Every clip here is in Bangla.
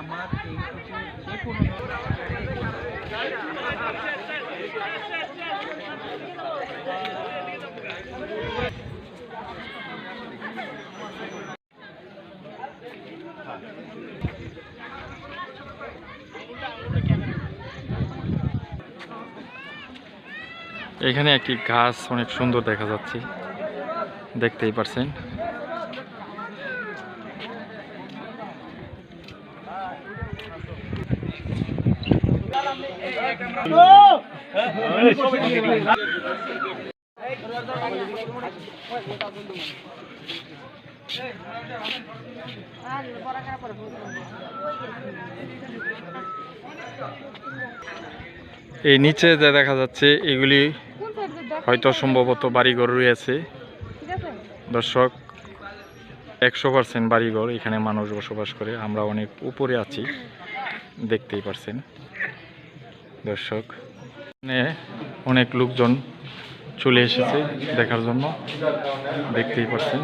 আমার এই যে কোনো এখানে একটি গাছ অনেক সুন্দর দেখা যাচ্ছে। দেখতেই পারছেন। এই নিচে যা দেখা যাচ্ছে এগুলি হয়তো সম্ভবত বাড়িঘর রয়েছে। দর্শক একশো পার্সেন্ট বাড়িঘর এখানে মানুষ বসবাস করে। আমরা অনেক উপরে আছি দেখতেই পারছেন। দর্শক। এখানে অনেক লোকজন চলে এসেছে দেখার জন্য। দেখতেই পারছেন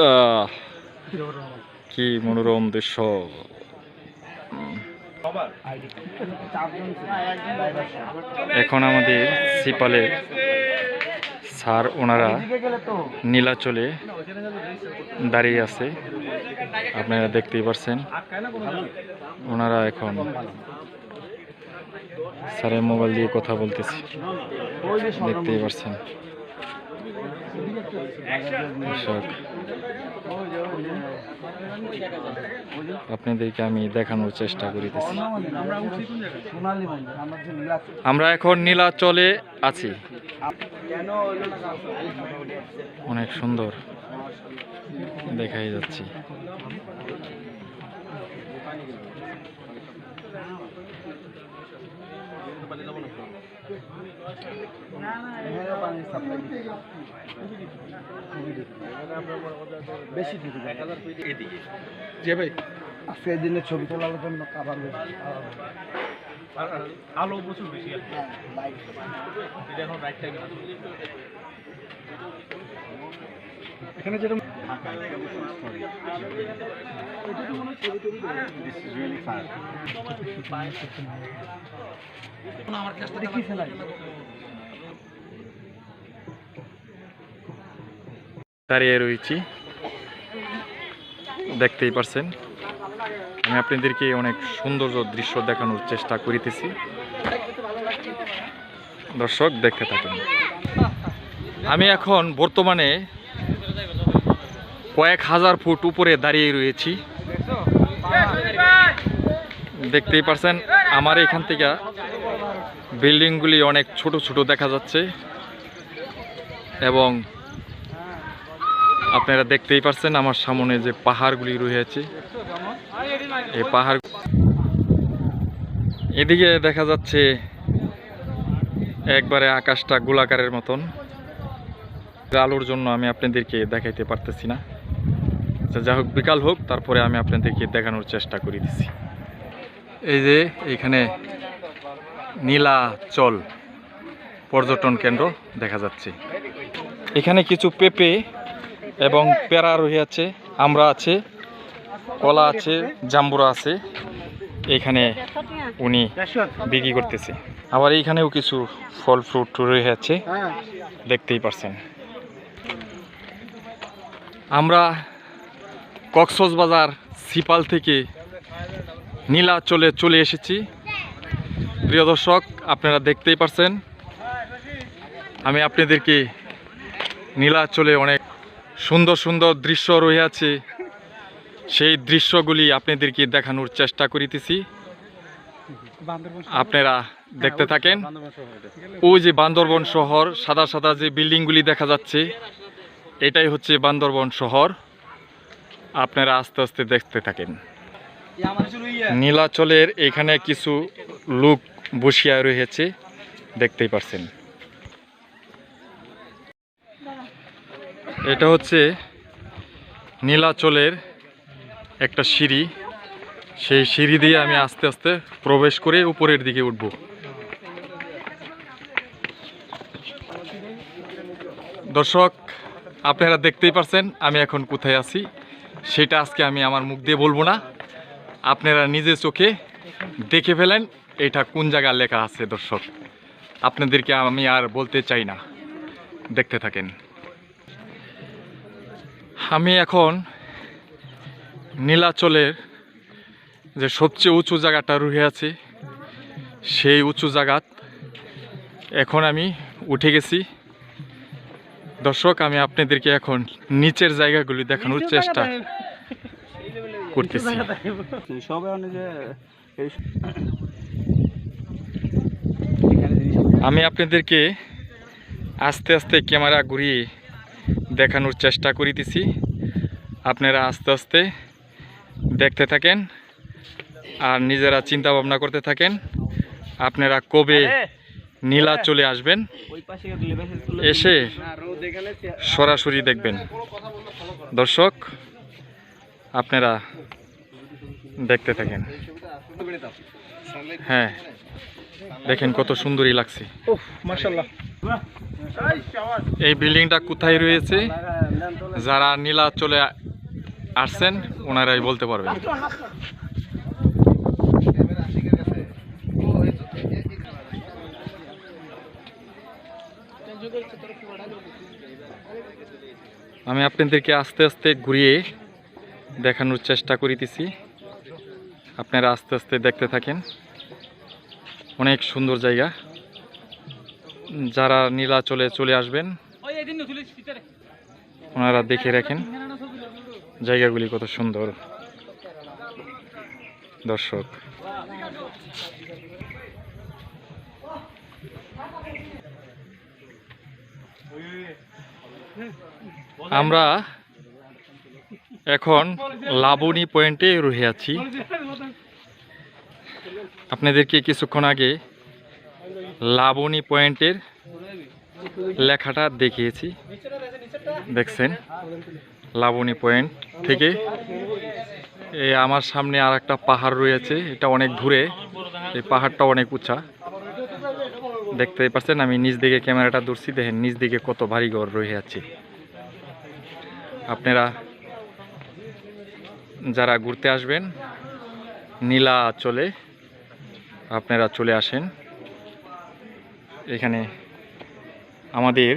আহ, কি মনোরম দৃশ্য। এখন আমাদের সিপালের স্যার, ওনারা নীলাচলে দাঁড়িয়ে আছে। আপনারা দেখতেই পারছেন। ওনারা এখন স্যারের মোবাইল দিয়ে কথা বলতেছে। দেখতেই পারছেন। দর্শক, আপনাদেরকে আমি দেখানোর চেষ্টা করিতেছি। আমরা এখন নীলাচলে আছি। অনেক সুন্দর দেখাই যাচ্ছে। বেশি যে ভাই। আজকের দিনে ছবি তোলার জন্য কাবার বেশি। আলো প্রচুর বেশি আর আমার দেখি ফেলাই দাঁড়িয়ে রয়েছি। দেখতেই পারছেন। আমি আপনাদেরকে অনেক সৌন্দর্য দৃশ্য দেখানোর চেষ্টা করিতেছি। দর্শক দেখতে থাকুন। আমি এখন বর্তমানে কয়েক হাজার ফুট উপরে দাঁড়িয়ে রয়েছি। দেখতেই পারছেন, আমার এখান থেকে বিল্ডিংগুলি অনেক ছোট ছোট দেখা যাচ্ছে এবং আপনারা দেখতেই পারছেন আমার সামনে যে পাহাড়গুলি রয়েছে। এই পাহাড় এদিকে দেখা যাচ্ছে একবারে আকাশটা গোলাকারের মতন। আলোর জন্য আমি আপনাদেরকে দেখাইতে পারতেছি না। আচ্ছা, যা হোক বিকাল হোক তারপরে আমি আপনাদেরকে দেখানোর চেষ্টা করে দিছি। এই যে এখানে নীলাচল পর্যটন কেন্দ্র দেখা যাচ্ছে। এখানে কিছু পেঁপে এবং পেঁড়া রহিয়াছে আমরা আছে কলা আছে জাম্বুরা আছে এখানে উনি বিক্রি করতেছে। আবার এইখানেও কিছু ফল ফ্রুট রয়েছে হ্যাঁ দেখতেই পারছেন। আমরা কক্সবাজার সিপাল থেকে নীলাচলে চলে এসেছি। প্রিয় দর্শক, আপনারা দেখতেই পারছেন, আমি আপনাদেরকে নীলাচলে অনেক সুন্দর সুন্দর দৃশ্য রয়েছে সেই দৃশ্যগুলি আপনাদেরকে দেখানোর চেষ্টা করিতেছি। আপনারা দেখতে থাকেন। ওই যে বান্দরবন শহর, সাদা সাদা যে বিল্ডিংগুলি দেখা যাচ্ছে, এটাই হচ্ছে বান্দরবন শহর। আপনারা আস্তে আস্তে দেখতে থাকেন। নীলাচলের এখানে কিছু লোক বসিয়া রয়েছে দেখতেই পারছেন। এটা হচ্ছে নীলাচলের একটা সিঁড়ি। সেই সিঁড়ি দিয়ে আমি আস্তে আস্তে প্রবেশ করে উপরের দিকে উঠব। দর্শক আপনারা দেখতেই পারছেন আমি এখন কোথায় আছি। সেটা আজকে আমি আমার মুখ দিয়ে বলব না। আপনারা নিজে চোখে দেখে ফেলেন এটা কোন জায়গায় লেখা আছে দর্শক। আপনাদেরকে আমি আর বলতে চাই না। দেখতে থাকেন। আমি এখন নীলাচলের যে সবচেয়ে উঁচু জায়গাটা রুহে আছে, সেই উঁচু জায়গাত এখন আমি উঠে গেছি। দর্শক আমি আপনাদেরকে এখন নিচের জায়গাগুলি দেখানোর চেষ্টা করতেছি। আমি আপনাদেরকে আস্তে আস্তে ক্যামেরা ঘুরিয়ে দেখানোর চেষ্টা করিতেছি। আপনারা আস্তে আস্তে দেখতে থাকেন আর নিজেরা চিন্তা ভাবনা করতে থাকেন। আপনারা কবে নীলা চলে আসবেন। এসে সরাসরি দেখবেন। দর্শক আপনারা দেখতে থাকেন। হ্যাঁ দেখেন কত সুন্দরই লাগছে। এই বিল্ডিংটা কোথায় রয়েছে? যারা নীলা চলে আসছেন ওনারাই বলতে পারবেন। আমি আপনাদেরকে আস্তে আস্তে ঘুরিয়ে দেখানোর চেষ্টা করিতেছি। আপনারা আস্তে আস্তে দেখতে থাকেন। অনেক সুন্দর জায়গা। যারা নীলাচলে চলে আসবেন ওনারা দেখে রাখেন জায়গাগুলি কত সুন্দর। দর্শক আমরা এখন লাবণী পয়েন্টে রয়ে আছি। আপনাদেরকে কিছুক্ষণ আগে লাবণী পয়েন্টের লেখাটা দেখিয়েছি। দেখছেন? লাবণী পয়েন্ট থেকে আমার সামনে আর একটা পাহাড় রয়েছে। এটা অনেক দূরে। এই পাহাড়টা অনেক উঁচা। দেখতেই পাচ্ছেন আমি নিচ দিকে ক্যামেরাটা ধরছি দেখেন নিচ দিকে কত ভারী ঘর রয়ে আছে। আপনারা যারা ঘুরতে আসবেন নীলা চলে আপনারা চলে আসেন। এখানে আমাদের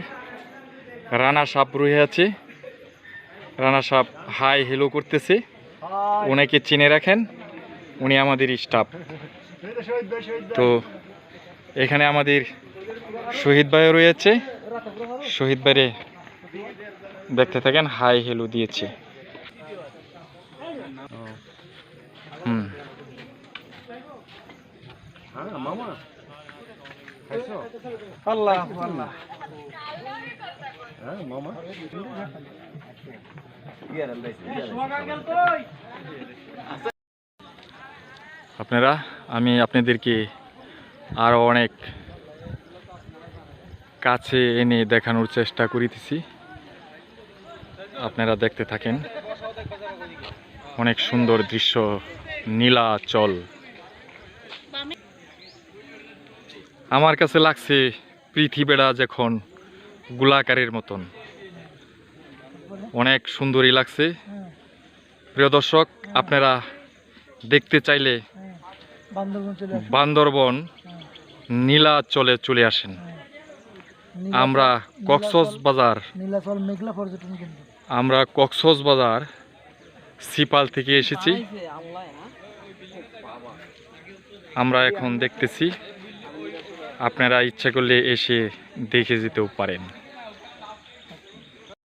রানা সাপ রয়ে আছে। রানা সাপ হাই হেলো করতেছে। ওনাকে চিনে রাখেন। উনি আমাদের স্টাফ তো এখানে আমাদের শহীদ ভাইও রয়েছে। শহীদ ভাইরে দেখতে থাকেন হাই হেলো দিয়েছে। হুম। আল্লাহ আল্লাহ। আপনারা আমি আপনাদেরকে আরও অনেক কাছে এনে দেখানোর চেষ্টা করিতেছি। আপনারা দেখতে থাকেন অনেক সুন্দর দৃশ্য নীলাচল। আমার কাছে লাগছে পৃথিবীটা যখন গোলাকারের মতন। অনেক সুন্দরই লাগছে। প্রিয় দর্শক আপনারা দেখতে চাইলে বান্দরবন বান্দরবন নীলাচলে চলে চলে আসেন আমরা কক্সস বাজার। আমরা কক্সস বাজার সিপাল থেকে এসেছি। আমরা এখন দেখতেছি আপনারা ইচ্ছা করলে এসে দেখে যেতেও পারেন।